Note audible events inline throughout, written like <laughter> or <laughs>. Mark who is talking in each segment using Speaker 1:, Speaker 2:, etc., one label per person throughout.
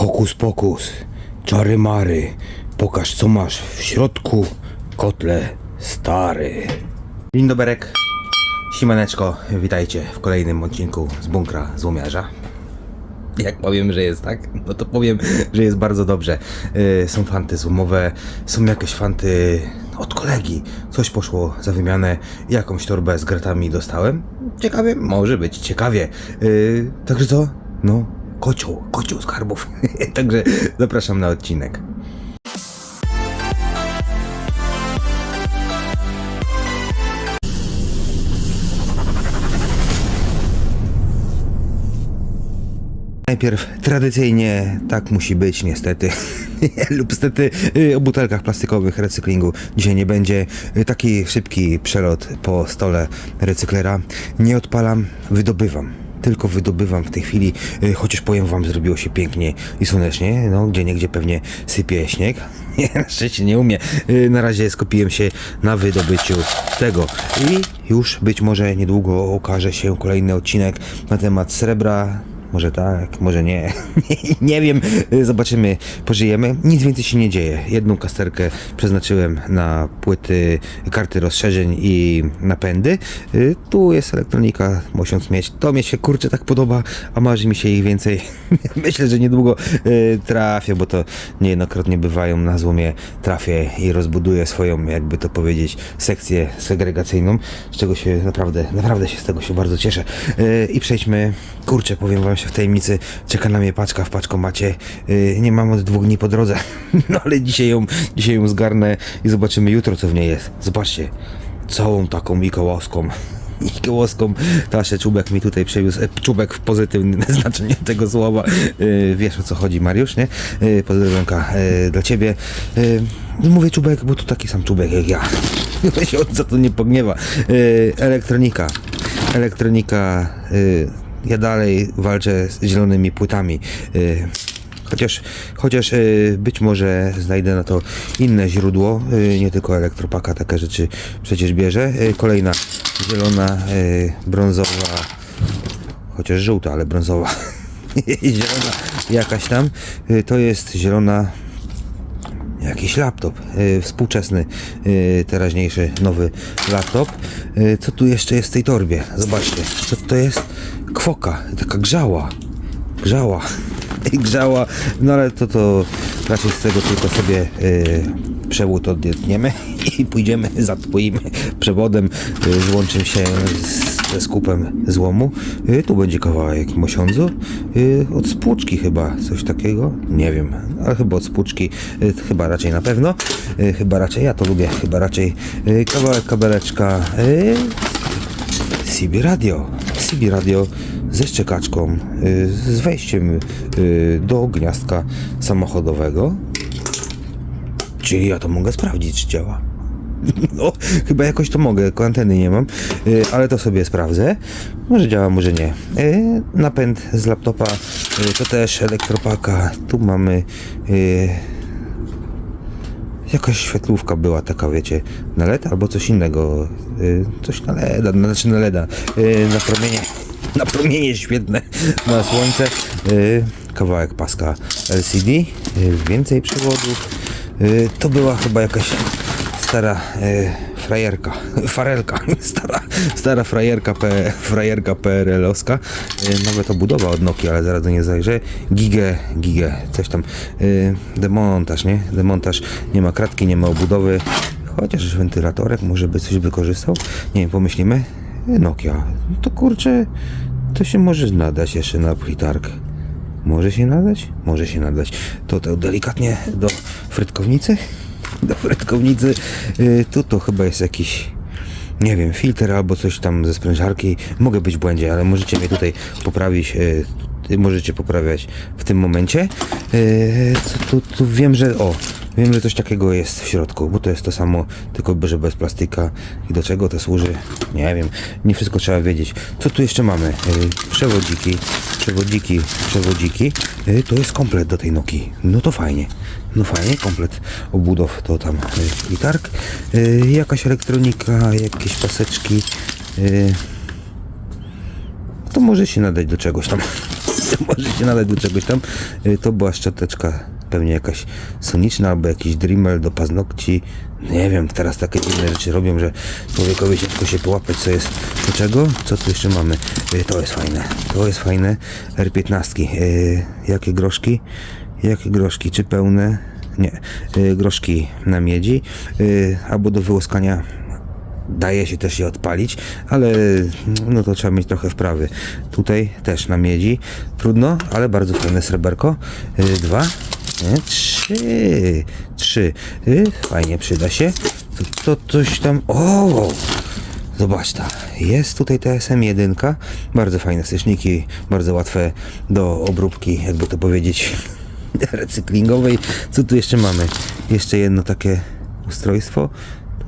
Speaker 1: Hokus pokus, czary mary, pokaż co masz w środku, kotle stary. Dzień doberek, simaneczko, witajcie w kolejnym odcinku z bunkra złomiarza. Jak powiem, że jest tak, no to powiem, że jest bardzo dobrze. Yy, są fanty złomowe, są jakieś fanty od kolegi. Coś poszło za wymianę, jakąś torbę z gratami dostałem. Ciekawie, może być ciekawie. Yy, także co? No, kocioł, kocioł skarbów. <laughs> także zapraszam na odcinek. Najpierw tradycyjnie tak musi być niestety <laughs> lub stety y, o butelkach plastikowych recyklingu dzisiaj nie będzie. Y, Taki szybki przelot po stole recyklera. Nie odpalam, wydobywam. Tylko wydobywam w tej chwili, y, chociaż powiem wam, zrobiło się pięknie i słonecznie, no gdzie niegdzie pewnie sypie śnieg. <laughs> Nie, na szczęście nie umie. Y, Na razie skupiłem się na wydobyciu tego i już być może niedługo okaże się kolejny odcinek na temat srebra, może tak, może nie. <laughs> nie wiem, zobaczymy, pożyjemy. Nic więcej się nie dzieje. Jedną kasterkę przeznaczyłem na płyty, karty rozszerzeń i napędy. Tu jest elektronika, musiąc mieć. To mnie się kurczę tak podoba, a marzy mi się ich więcej. <laughs> Myślę, że niedługo y, trafię, bo to niejednokrotnie bywają na złomie. Trafię i rozbuduję swoją, jakby to powiedzieć, sekcję segregacyjną, z czego się naprawdę, naprawdę się z tego się bardzo cieszę. Y, I przejdźmy, kurczę, powiem wam się w tajemnicy, czeka na mnie paczka w paczkomacie. Y, Nie mam od dwóch dni po drodze, <laughs> no ale dzisiaj ją, dzisiaj ją zgarnę i zobaczymy jutro, co w niej jest. Zobaczcie, całą taką mikołowską. <laughs> Mikołowską taszę czubek mi tutaj przewiózł, e, czubek w pozytywnym <laughs> znaczeniu tego słowa. Y, Wiesz o co chodzi, Mariusz, nie? Y, Pozdrowionka y, dla ciebie. Y, Mówię czubek, bo to taki sam czubek jak ja. się od co to nie pogniewa. Y, Elektronika. Elektronika. y, Ja dalej walczę z zielonymi płytami. Y, Chociaż, chociaż y, być może znajdę na to inne źródło, y, nie tylko elektropaka, takie rzeczy przecież bierze. Kolejna zielona, brązowa, chociaż żółta, ale brązowa. <laughs> zielona jakaś tam. To jest zielona Jakiś laptop, y, współczesny, y, teraźniejszy, nowy laptop. Y, co tu jeszcze jest w tej torbie? Zobaczcie, co to jest? Kwoka, taka grzała. Grzała. I grzała, no ale to to raczej z tego tylko sobie y, przewód odetniemy <laughs> i pójdziemy za twoim przewodem, y, złączym się ze skupem złomu. Y, tu będzie kawałek mosiądzu, y, od spłuczki chyba, coś takiego, nie wiem, ale chyba od spłuczki, y, chyba raczej na pewno, y, chyba raczej, ja to lubię, chyba raczej kawałek kabeleczka, y, CB Radio. CB Radio ze szczekaczką, y, z wejściem y, do gniazdka samochodowego. Czyli ja to mogę sprawdzić, czy działa. <laughs> No, chyba jakoś to mogę, anteny nie mam, y, ale to sobie sprawdzę. Może działa, może nie. Napęd z laptopa to też elektropaka. Tu mamy Jakaś świetlówka była taka, wiecie, na LED albo coś innego. Y, coś na LEDa, znaczy na LEDa. Y, na promienie, na promienie świetne na słońce. Y, kawałek paska LCD, y, więcej przewodów. Y, to była chyba jakaś stara y, frajerka, farelka, stara, stara frajerka, P, frajerka PRL-owska, y, nawet obudowa od Nokia, ale zaraz do niej zajrzę, gigę, gigę, coś tam, y, demontaż, nie, demontaż, nie ma kratki, nie ma obudowy, chociaż wentylatorek może by coś wykorzystał, nie wiem, pomyślimy, Y, Nokia, to kurczę, to się może nadać jeszcze na plitark. Może się nadać? Może się nadać. To, to delikatnie do frytkownicy? Do frytkownicy. Y, tu to chyba jest jakiś, nie wiem, filtr albo coś tam ze sprężarki. Mogę być w błędzie, ale możecie mnie tutaj poprawić. y, Możecie poprawiać w tym momencie. Y, Co tu, tu wiem, że. O, wiem, że coś takiego jest w środku, bo to jest to samo, tylko że bez plastika. I do czego to służy? Nie wiem. Nie wszystko trzeba wiedzieć. Co tu jeszcze mamy? Y, Przewodziki, przewodziki, przewodziki. Y, To jest komplet do tej Nokii. No to fajnie. No fajnie, komplet obudow to tam y, gitark. Y, Jakaś elektronika, jakieś paseczki. To może się nadać do czegoś tam. <laughs> może się nadać do czegoś tam. To była szczoteczka pewnie jakaś soniczna albo jakiś Dremel do paznokci. Nie wiem, teraz takie dziwne rzeczy robią, że człowiekowi ciężko się połapać, co jest do czego. Co tu jeszcze mamy? Y, To jest fajne. To jest fajne. R15. Y, Jakie groszki? Jakie groszki? Czy pełne? Nie. Y, Groszki na miedzi. Y, Albo do wyłuskania daje się też je odpalić, ale no to trzeba mieć trochę wprawy. Tutaj też na miedzi. Trudno, ale bardzo fajne sreberko. Dwa, trzy, trzy. Y, Fajnie przyda się. To, to coś tam. O! Zobacz ta, jest tutaj TSM 1, bardzo fajne styczniki, bardzo łatwe do obróbki, jakby to powiedzieć, <laughs> recyklingowej. Co tu jeszcze mamy? Jeszcze jedno takie ustrojstwo.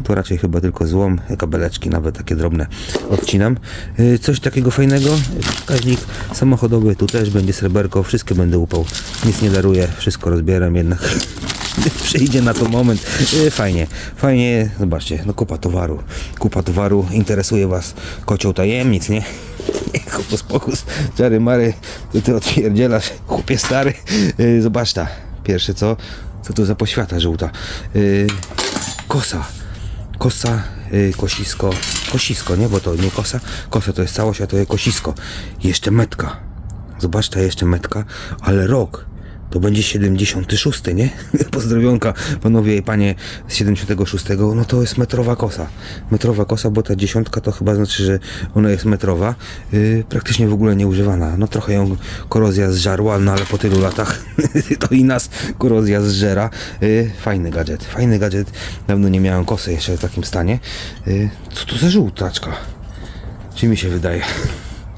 Speaker 1: To raczej chyba tylko złom, kabeleczki nawet takie drobne odcinam. Yy, Coś takiego fajnego, wskaźnik samochodowy, tu też będzie sreberko, wszystkie będę upał. Nic nie daruję, wszystko rozbieram jednak. <laughs> Przyjdzie na to moment. Yy, Fajnie, fajnie, zobaczcie, no kupa towaru, kupa towaru, interesuje Was kocioł tajemnic, nie? <laughs> Hokus pokus, czary mary, ty, ty odpierdzielasz, chłopie stary. Yy, Zobacz ta, pierwsze co, co to za poświata żółta. Kosa, kosa, yy, kosisko, kosisko, nie, bo to nie kosa, kosa to jest całość, a to jest kosisko. Jeszcze metka, zobacz ta jeszcze metka, ale rok. To będzie 76, nie? <laughs> Pozdrowionka panowie i panie z 76. No to jest metrowa kosa. Metrowa kosa, bo ta dziesiątka to chyba znaczy, że ona jest metrowa. Yy, praktycznie w ogóle nieużywana. No trochę ją korozja zżarła, no ale po tylu latach <laughs> to i nas korozja zżera. Yy, fajny gadżet, fajny gadżet. Dawno nie miałem kosy jeszcze w takim stanie. Yy, co to za żółtaczka? Czy mi się wydaje? <laughs>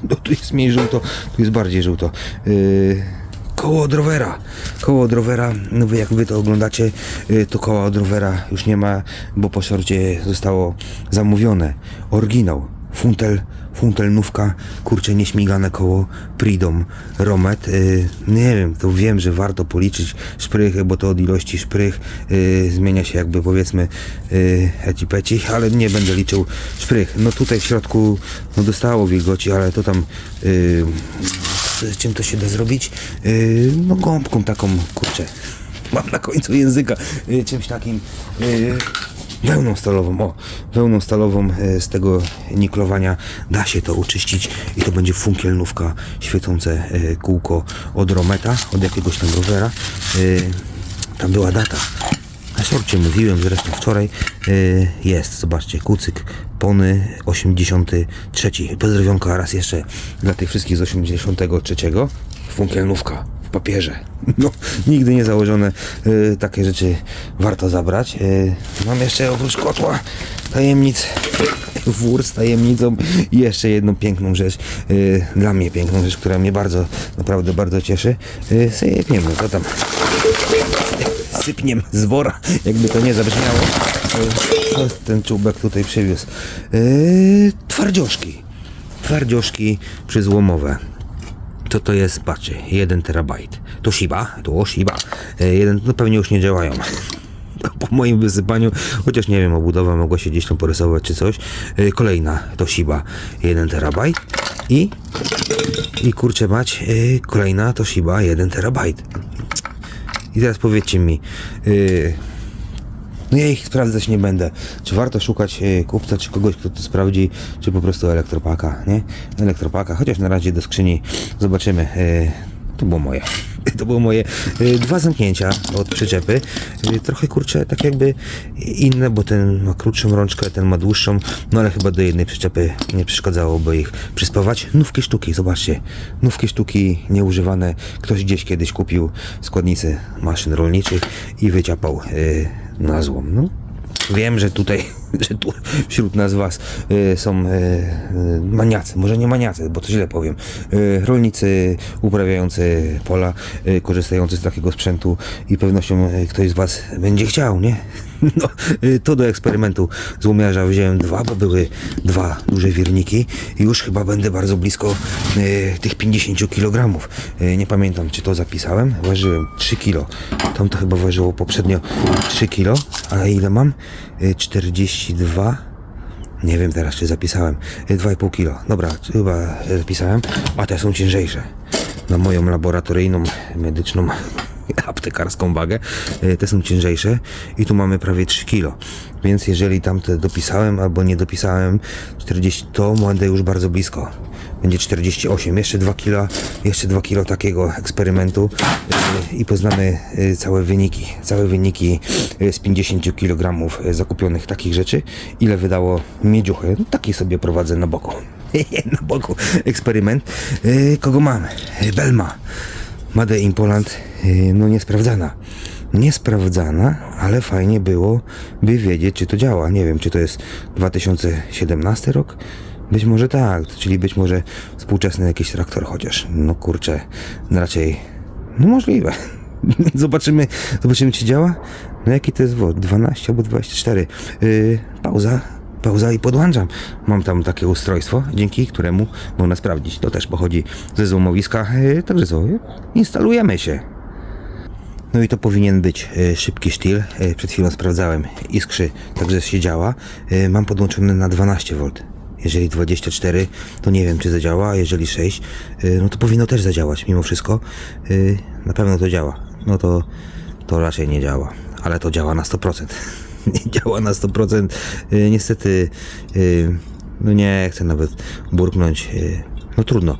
Speaker 1: No tu jest mniej żółto, tu jest bardziej żółto. Yy, koło od rowera. Koło od rowera, no wy jak wy to oglądacie, yy, to koła od rowera już nie ma, bo po sorcie zostało zamówione. Oryginał. Funtel, funtelnówka, kurczę, nieśmigane koło Pridom Romet. Yy, nie wiem, to wiem, że warto policzyć szprychy, bo to od ilości szprych yy, zmienia się jakby powiedzmy yy, eci peci, ale nie będę liczył szprych. No tutaj w środku no dostało wilgoci, ale to tam yy, z czym to się da zrobić? Yy, no gąbką taką, kurczę, mam na końcu języka, yy, czymś takim yy, wełną stalową, o, wełną stalową z tego niklowania da się to uczyścić i to będzie funkielnówka, świecące kółko od Rometa, od jakiegoś tam rowera. Tam była data. Na sorcie mówiłem zresztą wczoraj. Jest, zobaczcie, kucyk Pony 83. Pozdrowionka raz jeszcze dla tych wszystkich z 83. Funkielnówka w papierze. <laughs> No, nigdy nie założone yy, takie rzeczy warto zabrać. Yy, mam jeszcze oprócz kotła tajemnic <laughs> wór z tajemnicą i jeszcze jedną piękną rzecz, yy, dla mnie piękną rzecz, która mnie bardzo, naprawdę bardzo cieszy. Yy, sypniemy, co tam <laughs> sypniem z wora, jakby to nie zabrzmiało. Ten czubek tutaj przywiózł? Yy, twardzioszki. Twardzioszki przyzłomowe. Co to jest? Patrzcie, 1 terabajt. To Shiba, to Shiba. Yy, jeden, no pewnie już nie działają. <laughs> Po moim wysypaniu, chociaż nie wiem, obudowa mogła się gdzieś tam porysować czy coś. Yy, kolejna to Shiba, 1 terabajt. I, i kurczę mać, yy, kolejna to Shiba, 1 terabajt. I teraz powiedzcie mi, yy, no ja ich sprawdzać nie będę. Czy warto szukać yy, kupca, czy kogoś, kto to sprawdzi, czy po prostu elektropaka, nie? Elektropaka, chociaż na razie do skrzyni zobaczymy. Yy, to było moje. <laughs> To było moje yy, dwa zamknięcia od przyczepy. Trochę kurczę, tak jakby inne, bo ten ma krótszą rączkę, ten ma dłuższą, no ale chyba do jednej przyczepy nie przeszkadzałoby ich przyspawać. Nówki sztuki, zobaczcie. Nówki sztuki nieużywane. Ktoś gdzieś kiedyś kupił składnicy maszyn rolniczych i wyciapał yy, na złom. No, Wiem, że tutaj, <laughs> że tu wśród nas was y, są y, y, maniacy, może nie maniacy, bo to źle powiem, rolnicy uprawiający pola, korzystający z takiego sprzętu i pewnością ktoś z was będzie chciał, nie? <laughs> No, to do eksperymentu złomiarza wziąłem dwa, bo były dwa duże wirniki i już chyba będę bardzo blisko tych 50 kg. Nie pamiętam, czy to zapisałem. Ważyłem 3 kg. Tam to chyba ważyło poprzednio 3 kg. A ile mam? Y, 42. Nie wiem teraz, czy zapisałem. Y, 2,5 kg. Dobra, chyba zapisałem. A te są ciężejsze. na moją laboratoryjną, medyczną, <laughs> aptekarską wagę. Y, Te są ciężejsze i tu mamy prawie 3 kg. Więc jeżeli tamte dopisałem albo nie dopisałem 40, to będę już bardzo blisko. Będzie 48, jeszcze 2 kg, jeszcze 2 kg takiego eksperymentu y, i poznamy y, całe wyniki, całe wyniki y, z 50 kg zakupionych takich rzeczy. Ile wydało miedziuchy? No, taki sobie prowadzę na boku. <laughs> na boku eksperyment. Y, Kogo mamy? Y, Belma. Made in Poland, y, no niesprawdzana. Niesprawdzana, ale fajnie było by wiedzieć, czy to działa. Nie wiem, czy to jest 2017 rok? Być może tak, czyli być może współczesny jakiś traktor, chociaż no kurczę, no raczej, no możliwe. <laughs> zobaczymy, zobaczymy, czy działa. No jaki to jest WOD? 12 albo 24. Yy, pauza, pauza i podłączam. Mam tam takie ustrojstwo, dzięki któremu można sprawdzić. To też pochodzi ze złomowiska, yy, także co, instalujemy się. No i to powinien być y, szybki sztil. Y, Przed chwilą sprawdzałem iskrzy, także się działa. Y, Mam podłączony na 12V. Jeżeli 24, to nie wiem czy zadziała, a jeżeli 6, y, no to powinno też zadziałać mimo wszystko. Y, Na pewno to działa. No to, to raczej nie działa, ale to działa na 100%. <laughs> Nie działa na 100%. Y, Niestety, no nie chcę nawet burknąć. No trudno.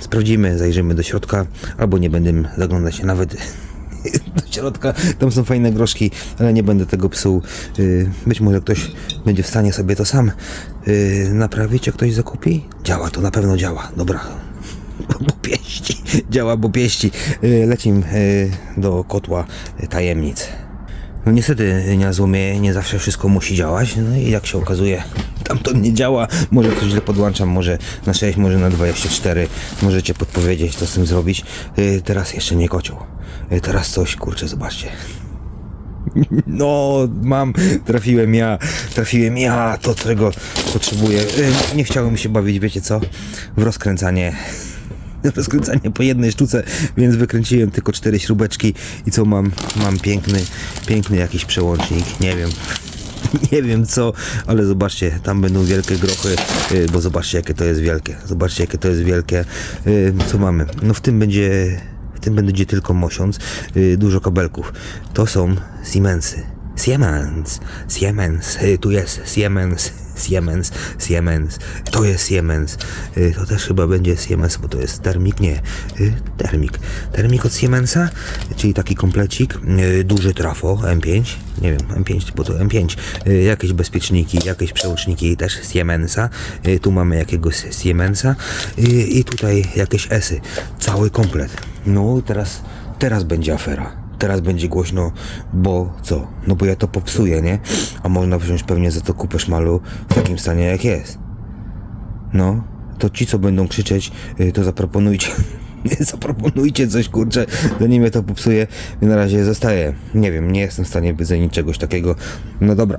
Speaker 1: Sprawdzimy, zajrzymy do środka, albo nie będę zaglądać nawet <laughs> do środka. Tam są fajne groszki, ale nie będę tego psuł. Y, Być może ktoś będzie w stanie sobie to sam y, naprawić, jak ktoś zakupi. Działa, to na pewno działa. Dobra. <laughs> Bo pieści. Działa, bo pieści. Y, Lecim do kotła tajemnic. No niestety na złomie nie zawsze wszystko musi działać, no i jak się okazuje, <laughs> tam to nie działa, może coś źle podłączam, może na 6, może na 24, możecie podpowiedzieć co z tym zrobić. Teraz jeszcze nie kocioł, teraz coś, kurczę, zobaczcie. <laughs> No, mam, trafiłem ja, trafiłem ja, to czego potrzebuję. Y, Nie chciałem się bawić, wiecie co, w rozkręcanie <laughs> rozkręcanie po jednej sztuce, więc wykręciłem tylko cztery śrubeczki i co mam? Mam piękny, piękny jakiś przełącznik, nie wiem. <laughs> Nie wiem co, ale zobaczcie, tam będą wielkie grochy, y, bo zobaczcie jakie to jest wielkie. Zobaczcie jakie to jest wielkie. Co mamy? No w tym będzie, tym będzie tylko mosiąc, y, dużo kabelków. To są Siemensy. Siemens, Siemens, y, tu jest Siemens, Siemens, Siemens, to jest Siemens, y, to też chyba będzie Siemens, bo to jest termik, nie, y, termik, termik od Siemensa, czyli taki komplecik, y, duży trafo, M5, nie wiem, M5, bo to M5, y, jakieś bezpieczniki, jakieś przełączniki też Siemensa, tu mamy jakiegoś Siemensa. I tutaj jakieś Esy, cały komplet. No teraz, teraz będzie afera teraz będzie głośno, bo co? No bo ja to popsuję, nie? A można wziąć pewnie za to kupę szmalu w takim stanie jak jest. No, to ci co będą krzyczeć, y, to zaproponujcie. <laughs> Zaproponujcie coś, kurczę, zanim ja to popsuję. Na razie zostaję. Nie wiem, nie jestem w stanie wycenić czegoś takiego. No dobra,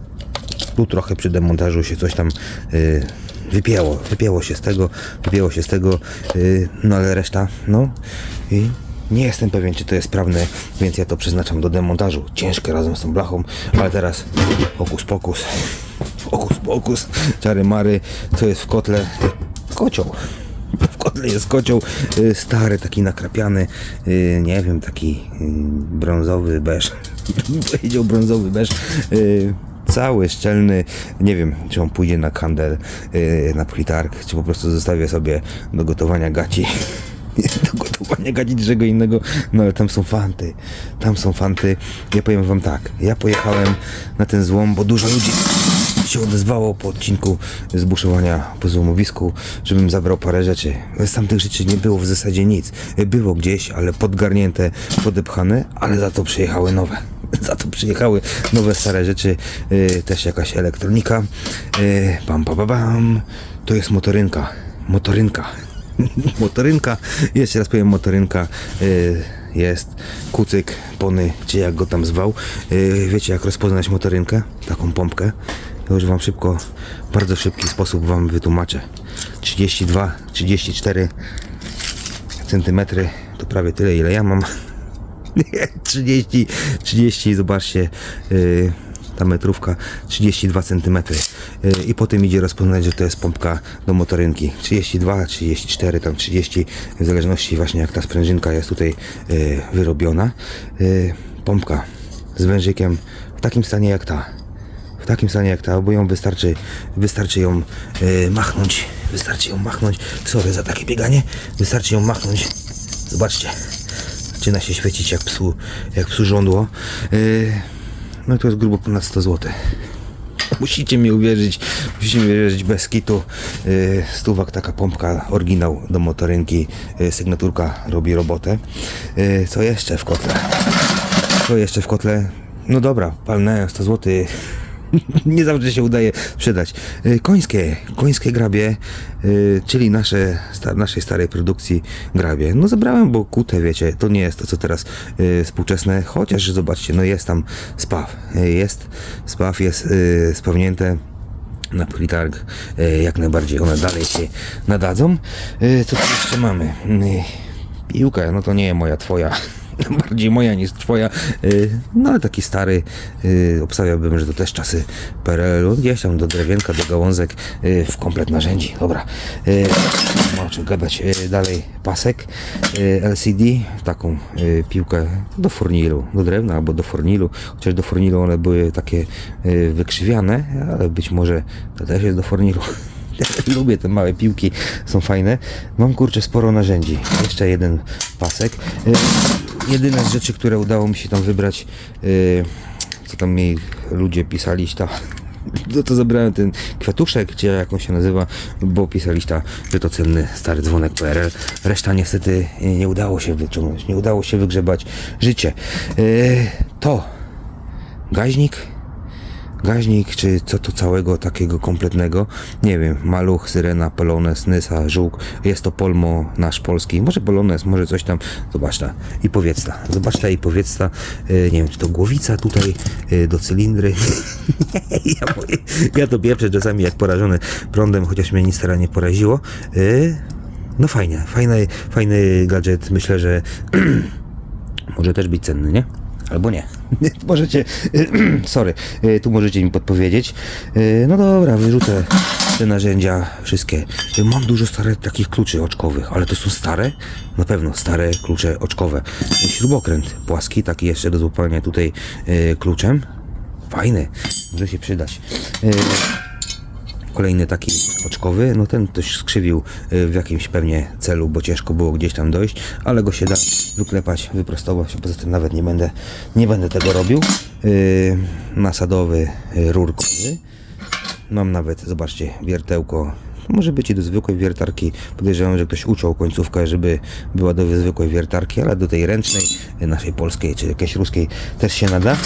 Speaker 1: tu trochę przy demontażu się coś tam y, wypięło. Wypięło się z tego, wypięło się z tego, y, no ale reszta, no i nie jestem pewien, czy to jest sprawne, więc ja to przeznaczam do demontażu. Ciężkie razem z tą blachą, ale teraz fokus pokus, fokus pokus, czary mary, co jest w kotle? Kocioł. W kotle jest kocioł y, stary, taki nakrapiany, y, nie wiem, taki y, brązowy beż. <laughs> Powiedział brązowy beż. Cały szczelny, nie wiem, czy on pójdzie na kandel, na plitark, czy po prostu zostawię sobie do gotowania gaci. Do gotowania gaci czego innego, no ale tam są fanty, tam są fanty. Ja powiem wam tak, ja pojechałem na ten złom, bo dużo ludzi się odezwało po odcinku zbuszowania po złomowisku, żebym zabrał parę rzeczy. Z tamtych rzeczy nie było w zasadzie nic. Było gdzieś, ale podgarnięte, podepchane, ale za to przyjechały nowe. <laughs> Za to przyjechały nowe, stare rzeczy, yy, też jakaś elektronika. Yy, bam, bam, bam, bam. To jest motorynka. Motorynka. <laughs> motorynka. Jeszcze raz powiem motorynka. Yy, jest kucyk, pony, czy jak go tam zwał. Yy, wiecie jak rozpoznać motorynkę? Taką pompkę. Już wam szybko, bardzo szybki sposób wam wytłumaczę. 32, 34 centymetry to prawie tyle ile ja mam. <laughs> 30, 30, zobaczcie, yy, ta metrówka 32 cm y, i potem idzie rozpoznać, że to jest pompka do motorynki. 32, 34, tam 30 w zależności właśnie jak ta sprężynka jest tutaj y, wyrobiona. Y, pompka z wężykiem w takim stanie jak ta. W takim stanie jak ta, bo ją wystarczy, wystarczy ją machnąć, wystarczy ją machnąć, sorry za takie bieganie, wystarczy ją machnąć, zobaczcie, zaczyna się świecić jak psu, jak psu żądło, y, no to jest grubo ponad 100 zł. Musicie mi uwierzyć, musicie mi uwierzyć bez kitu. Yy, taka pompka, oryginał do motorynki, yy, sygnaturka robi robotę. Yy, co jeszcze w kotle? Co jeszcze w kotle? No dobra, palnę 100 zł. <laughs> Nie zawsze się udaje sprzedać. Yy, Końskie, końskie grabie, yy, czyli nasze, sta, naszej starej produkcji grabie. No zebrałem, bo kute, wiecie, to nie jest to, co teraz yy, współczesne, chociaż zobaczcie, no jest tam spaw, jest spaw, jest spawnięte na plitarg, yy, jak najbardziej one dalej się nadadzą. Co tu jeszcze mamy? Piłka, no to nie moja, twoja. <laughs> Bardziej moja niż twoja. Yy, No ale taki stary. Yy, Obstawiałbym, że to też czasy PRL-u. Gdzieś tam do drewienka, do gałązek yy, w komplet narzędzi. Dobra. Ma o czym gadać. Dalej pasek LCD. Taką piłkę do fornilu. Do drewna albo do fornilu. Chociaż do fornilu one były takie wykrzywiane, ale być może to też jest do fornilu. <laughs> <laughs> Lubię te małe piłki, są fajne. Mam kurczę sporo narzędzi. Jeszcze jeden pasek. Yy, jedyne z rzeczy, które udało mi się tam wybrać, yy, co tam mi ludzie pisali, <laughs> no to zabrałem ten kwiatuszek, czy jak on się nazywa, bo pisali ta, że to cenny stary dzwonek PRL. Reszta niestety nie udało się wyciągnąć, nie udało się wygrzebać życie. Yy, to gaźnik, gaźnik, czy co to całego takiego kompletnego, nie wiem, maluch, syrena, polones, nysa, żółk, jest to polmo nasz polski, może polones, może coś tam, zobacz ta, i powiedzta, zobacz ta i powiedzta, yy, nie wiem, czy to głowica tutaj yy, do cylindry, <laughs> ja, mówię, ja to pieprzę czasami jak porażony prądem, chociaż mnie nic teraz nie poraziło, yy, no fajnie, fajny, fajny gadżet, myślę, że <clears throat> może też być cenny, nie? Albo nie. <laughs> możecie, <clears throat> sorry, y, tu możecie mi podpowiedzieć. Y, No dobra, wyrzucę te narzędzia wszystkie. Y, Mam dużo starych takich kluczy oczkowych, ale to są stare? Na pewno stare klucze oczkowe. Śrubokręt płaski, taki jeszcze do złapania tutaj kluczem. Fajny, może się przydać. Kolejny taki oczkowy, no ten ktoś skrzywił y, w jakimś pewnie celu, bo ciężko było gdzieś tam dojść, ale go się da wyklepać, wyprostować, poza tym nawet nie będę, nie będę tego robił. Nasadowy, y, rurkowy. Mam nawet, zobaczcie, wiertełko. Może być i do zwykłej wiertarki. Podejrzewam, że ktoś uciął końcówkę, żeby była do zwykłej wiertarki, ale do tej ręcznej, y, naszej polskiej czy jakiejś ruskiej też się nada.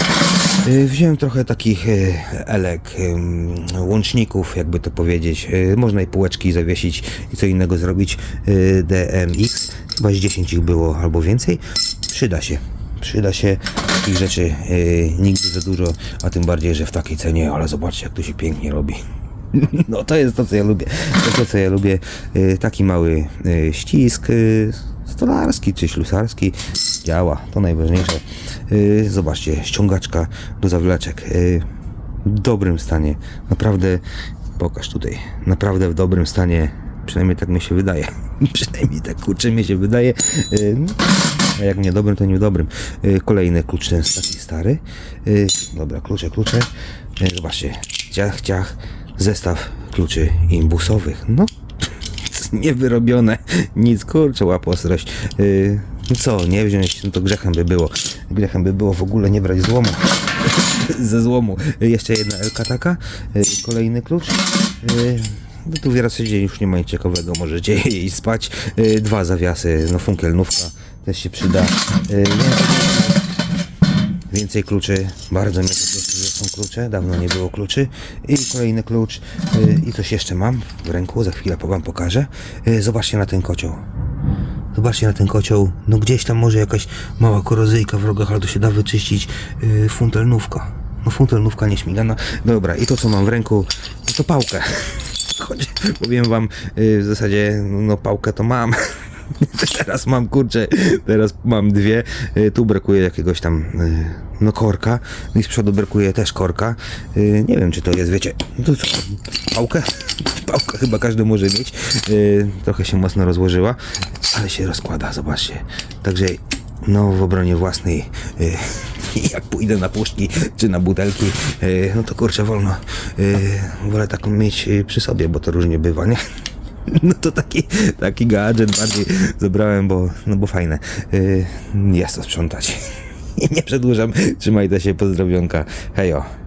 Speaker 1: Y, Wziąłem trochę takich y, elek, łączników, jakby to powiedzieć. Można i półeczki zawiesić i co innego zrobić. DMX, chyba z 10 ich było albo więcej. Przyda się. Przyda się takich rzeczy y, nigdy za dużo, a tym bardziej, że w takiej cenie, ale zobaczcie jak to się pięknie robi. <laughs> No to jest to co ja lubię. To, co ja lubię. Y, taki mały y, ścisk y, stolarski czy ślusarski. Działa, to najważniejsze. Zobaczcie, ściągaczka do zawleczek. Y, w dobrym stanie. Naprawdę, pokaż tutaj. Naprawdę w dobrym stanie. Przynajmniej tak mi się wydaje. <laughs> Przynajmniej tak kurczę mi się wydaje. A jak nie dobrym, to nie dobrym. Y, Kolejny klucz ten taki stary. Dobra, klucze, klucze. Zobaczcie, ciach, ciach. Zestaw kluczy imbusowych. No, <laughs> niewyrobione. Nic, kurczę, łapostроść. Yy, co, nie wziąć, no to grzechem by było. Grzechem by było w ogóle nie brać złomu. <laughs> Ze złomu. Jeszcze jedna elka taka. Y, Kolejny klucz. Y, No tu w zasadzie już nie ma nic ciekawego, możecie <laughs> iść spać. Y, Dwa zawiasy, no funkielnówka też się przyda. Y, Więcej kluczy, bardzo mnie to klucze, dawno nie było kluczy. I kolejny klucz, y, i coś jeszcze mam w ręku, za chwilę wam pokażę. Y, Zobaczcie na ten kocioł. Zobaczcie na ten kocioł, no gdzieś tam może jakaś mała korozyjka w rogach, ale to się da wyczyścić. Y, Funtelnówka. No funtelnówka nieśmigana. Dobra, i to co mam w ręku, to pałkę. <laughs> Choć powiem wam, w zasadzie, no pałkę to mam. <laughs> <laughs> Teraz mam kurczę, teraz mam dwie. Y, Tu brakuje jakiegoś tam y, no korka. I z przodu brakuje też korka. Y, Nie wiem czy to jest, wiecie, to co? Pałkę? Pałkę chyba każdy może mieć. Trochę się mocno rozłożyła, ale się rozkłada, zobaczcie. Także no w obronie własnej <laughs> jak pójdę na puszki czy na butelki, no to kurczę wolno. Wolę taką mieć przy sobie, bo to różnie bywa, nie? <laughs> No to taki, taki gadżet bardziej zabrałem, bo, no bo fajne. Yy, jest to sprzątać. <laughs> Nie przedłużam. Trzymajcie się, pozdrowionka. Hejo.